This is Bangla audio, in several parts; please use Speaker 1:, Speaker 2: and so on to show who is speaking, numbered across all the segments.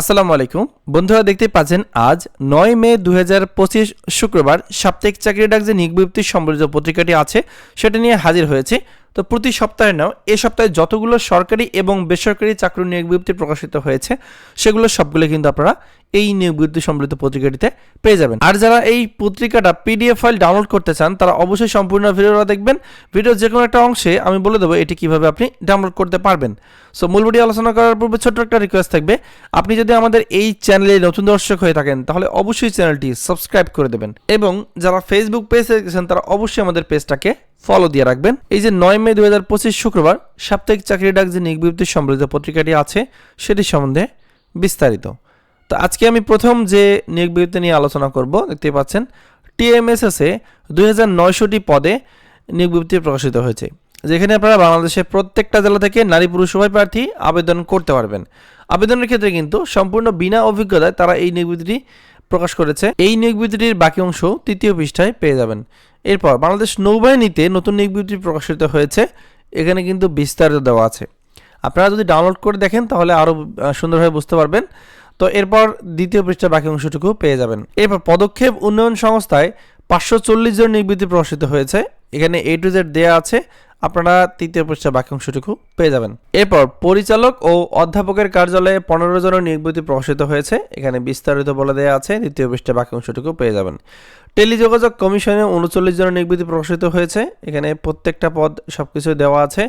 Speaker 1: আসসালামু আলাইকুম। বন্ধুরা দেখতে পাচ্ছেন, আজ নয় মে দু পঁচিশ শুক্রবার সাপ্তাহিক চাকরি ডাক যে নিয়োগ বিজ্ঞপ্তি সম্বলিত পত্রিকাটি আছে, সেটা নিয়ে হাজির হয়েছে তো প্রতি সপ্তাহে নাও, এ সপ্তাহে যতগুলো সরকারি এবং বেসরকারি চাকরি নিয়োগ বিজ্ঞপ্তি প্রকাশিত হয়েছে, সেগুলো সবগুলো কিন্তু আপনারা এই নিয়োগ বিজ্ঞপ্তি সম্বলিত পত্রিকাটিতে পেয়ে যাবেন। আর যারা এই পত্রিকাটা পিডিএফ ফাইল ডাউনলোড করতে চান, তারা অবশ্যই সম্পূর্ণ ভিডিওটা দেখবেন। ভিডিওর যে কোনো একটা অংশে আমি বলে দেবো এটি কীভাবে আপনি ডাউনলোড করতে পারবেন। সো মূল ভিডিও আলোচনা করার পূর্বে ছোট্ট একটা রিকোয়েস্ট থাকবে, আপনি যদি আমাদের এই চ্যানেলে নতুন দর্শক হয়ে থাকেন, তাহলে অবশ্যই চ্যানেলটি সাবস্ক্রাইব করে দেবেন। এবং যারা ফেসবুক পেজে গেছেন তারা অবশ্যই আমাদের পেজটাকে ফলো দিয়ে রাখবেন। এই যে নয় মে দু হাজার পঁচিশ শুক্রবার সাপ্তাহিক চাকরি ডাক যে নিয়োগ বিজ্ঞপ্তি সম্বলিত পত্রিকাটি আছে, সেটি সম্বন্ধে বিস্তারিত। তো আজকে আমি প্রথম যে নিয়োগ বিজ্ঞপ্তি নিয়ে আলোচনা করব দেখতে পাচ্ছেন, টিএমএসএসে দুই হাজার নয়শোটি পদে নিয়োগ বিজ্ঞপ্তি প্রকাশিত হয়েছে, যেখানে আপনারা বাংলাদেশের প্রত্যেকটা জেলা থেকে নারী পুরুষ উভয় প্রার্থী আবেদন করতে পারবেন। আবেদনের ক্ষেত্রে কিন্তু সম্পূর্ণ বিনা অভিজ্ঞতায় তারা এই নিয়োগ বিজ্ঞপ্তিটি প্রকাশ করেছে। এই নিয়োগ বিজ্ঞপ্তিটির বাকি অংশ তৃতীয় পৃষ্ঠায় পেয়ে যাবেন। এরপর বাংলাদেশ নৌবাহিনীতে নতুন নিয়োগ বিজ্ঞপ্তি প্রকাশিত হয়েছে। এখানে কিন্তু বিস্তারিত দেওয়া আছে। আপনারা যদি ডাউনলোড করে দেখেন, তাহলে আরও সুন্দরভাবে বুঝতে পারবেন। তো এরপর দ্বিতীয় পৃষ্ঠার বাকি অংশটুকু পেয়ে যাবেন। এরপর পদক্ষেপ উন্নয়ন সংস্থায় পাঁচশো চল্লিশ জন নির্বৃত্তি প্রকাশিত হয়েছে। এখানে এ টু জেড দেওয়া আছে। আপনারা তৃতীয় পৃষ্ঠা বাক্যাংশটুকু পেয়ে যাবেন। এরপর পরিচালক ও অধ্যাপকের কার্যালয়ে পনেরো জনের নিয়োগবৃত্তি প্রকাশিত হয়েছে। এখানে বিস্তারিত বলে দেওয়া আছে দ্বিতীয় পৃষ্ঠা বাকি অংশটুকু পেয়ে যাবেন। টেলিযোগাযোগ কমিশনে উনচল্লিশ জনের নিয়োগবৃত্তি প্রকাশিত হয়েছে। এখানে প্রত্যেকটা পদ সবকিছু দেওয়া আছে।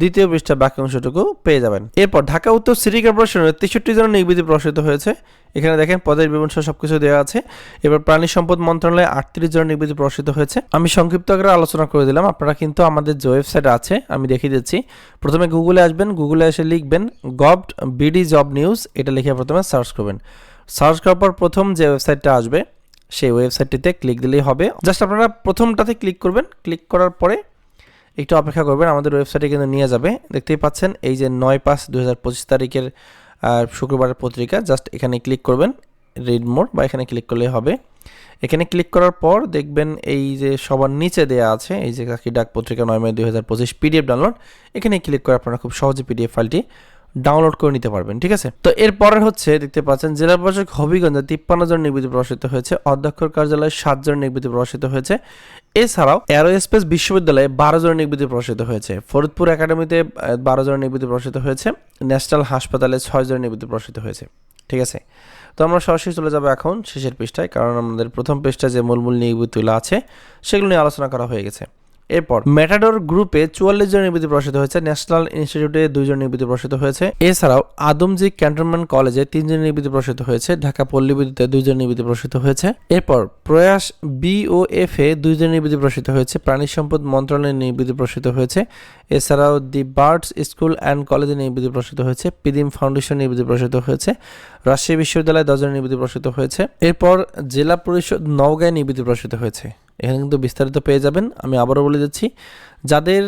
Speaker 1: দ্বিতীয় পৃষ্ঠা বাকি অংশটুকু পেয়ে যাবেন। এরপর ঢাকা উত্তর সিটি কর্পোরেশনের তেষট্টি জনের নির্বিধি প্রকাশিত হয়েছে। এখানে দেখেন পদের বিবরণ সহ সবকিছু দেওয়া আছে। এবার প্রাণী সম্পদ মন্ত্রণালয়ে আটত্রিশ জনের নির্বিধি প্রকাশিত হয়েছে। আমি সংক্ষিপ্ত আকারে আলোচনা করে দিলাম। আপনারা কিন্তু আমাদের যে ওয়েবসাইট আছে, আমি দেখিয়ে দিচ্ছি। প্রথমে গুগলে আসবেন গুগলে এসে লিখবেন গভ বিডি জব নিউজ, এটা লিখে প্রথমে সার্চ করবেন। সার্চ করার পর প্রথম যে ওয়েবসাইটটা আসবে, সেই ওয়েবসাইটটিতে ক্লিক দিলেই হবে। জাস্ট আপনারা প্রথমটাতে ক্লিক করবেন। ক্লিক করার পরে একটু অপেক্ষা করবেন, আমাদের ওয়েবসাইটে কিন্তু নিয়ে যাবে। দেখতেই পাচ্ছেন, এই যে নয় পাঁচ দু তারিখের শুক্রবারের পত্রিকা জাস্ট এখানে ক্লিক করবেন রিড মোড বা এখানে ক্লিক করলেই হবে। এখানে ক্লিক করার পর দেখবেন এই যে সবার নিচে দেওয়া আছে, এই যে কাকি ডাক পত্রিকা নয় মে পঁচিশ পিডিএফ ডাউনলোড এখানে ক্লিক করে আপনারা খুব সহজে পিডিএফ ফাইলটি ডাউনলোড করে নিতে পারবেন, ঠিক আছে? তো এরপরে হচ্ছে দেখতে পাচ্ছেন, জেলা প্রশাসক হবিগঞ্জে তিপ্পান্ন জন নির্বিধি প্রকাশিত হয়েছে অধ্যক্ষর কার্যালয়ে সাত জন নির্বিধি প্রকাশিত হয়েছে। এছাড়াও অ্যারোস্পেস বিশ্ববিদ্যালয়ে বারো জন নির্বিধি প্রকাশিত হয়েছে, ফরিদপুর একাডেমিতে বারো জন নির্বিধি প্রকাশিত হয়েছে, ন্যাশনাল হাসপাতালে ছয় জন নির্বিধি প্রকাশিত হয়েছে, ঠিক আছে? তো আমরা সরাসরি চলে যাব এখন শেষের পৃষ্ঠায়, কারণ আমাদের প্রথম পৃষ্ঠায় যে মূল মূল নিয়োগগুলো আছে, সেগুলো নিয়ে আলোচনা করা হয়ে গেছে। এরপর মেটাডোর গ্রুপে চুয়াল্লিশ জন নির্বিধি প্রকাশিত হয়েছে ন্যাশনাল ইনস্টিটিউটে দুইজন নির্বিধি প্রকাশিত হয়েছে এছাড়াও আদমজি ক্যান্টনমেন্ট কলেজে তিনজন নির্বিধি প্রকাশিত হয়েছে ঢাকা পল্লী বিদ্যুতে দুইজন নির্বিধি প্রকাশিত হয়েছে এরপর প্রয়াস বিওএফ এ দুইজন নির্বিধি প্রকাশিত হয়েছে প্রাণী সম্পদ মন্ত্রণালয়ে নির্বিধি প্রকাশিত হয়েছে এছাড়াও দি বার্ডস স্কুল অ্যান্ড কলেজে নির্বিধি প্রকাশিত হয়েছে পিদিম ফাউন্ডেশন নির্বিধি প্রকাশিত হয়েছে রাজশাহী বিশ্ববিদ্যালয়ে দশজন নির্বিধি প্রকাশিত হয়েছে এরপর জেলা পরিষদ নওগাঁয় নির্বিধি প্রকাশিত হয়েছে এখানে কিন্তু বিস্তারিত পেয়ে যাবেন। আমি আবারও বলে যাচ্ছি, যাদের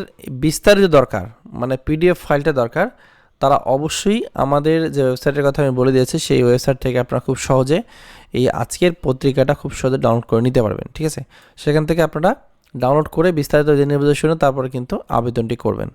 Speaker 1: বিস্তারিত দরকার মানে পিডিএফ ফাইলটা দরকার, তারা অবশ্যই আমাদের যে ওয়েবসাইটের কথা আমি বলে দিয়েছি, সেই ওয়েবসাইট থেকে আপনারা খুব সহজে এই আজকের পত্রিকাটা খুব সহজে ডাউনলোড করে নিতে পারবেন, ঠিক আছে? সেখান থেকে আপনারা ডাউনলোড করে বিস্তারিত জেনে বুঝে শুনে তারপরে কিন্তু আবেদনটি করবেন।